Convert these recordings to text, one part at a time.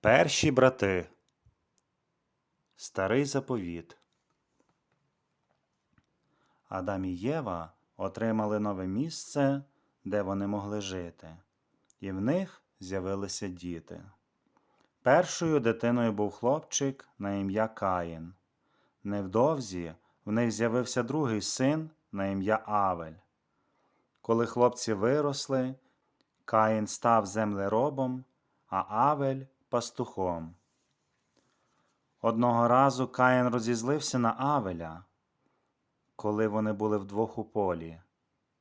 Перші брати. Старий заповіт. Адам і Єва отримали нове місце, де вони могли жити, і в них з'явилися діти. Першою дитиною був хлопчик на ім'я Каїн. Невдовзі в них з'явився другий син на ім'я Авель. Коли хлопці виросли, Каїн став землеробом, а Авель пастухом. Одного разу Каїн розізлився на Авеля, коли вони були вдвох у полі.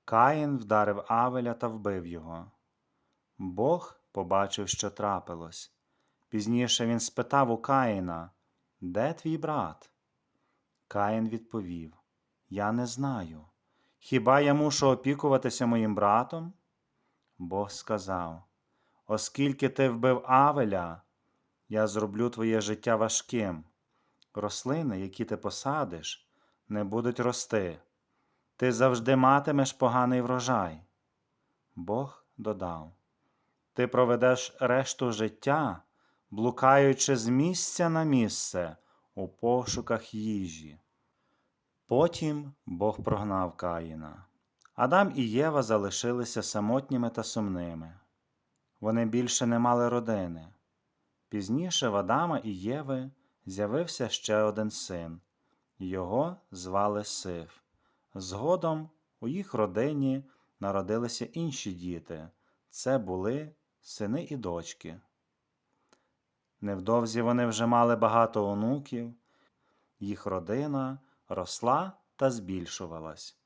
Каїн вдарив Авеля та вбив його. Бог побачив, що трапилось. Пізніше він спитав у Каїна, де твій брат? Каїн відповів: Я не знаю. Хіба я мушу опікуватися моїм братом? Бог сказав: Оскільки ти вбив Авеля, я зроблю твоє життя важким. Рослини, які ти посадиш, не будуть рости. Ти завжди матимеш поганий врожай. Бог додав: Ти проведеш решту життя, блукаючи з місця на місце у пошуках їжі. Потім Бог прогнав Каїна. Адам і Єва залишилися самотніми та сумними. Вони більше не мали родини. Пізніше в Адама і Єви з'явився ще один син. Його звали Сив. Згодом у їх родині народилися інші діти. Це були сини і дочки. Невдовзі вони вже мали багато онуків, їх родина росла та збільшувалась,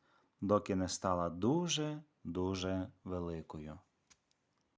доки не стала дуже дуже великою.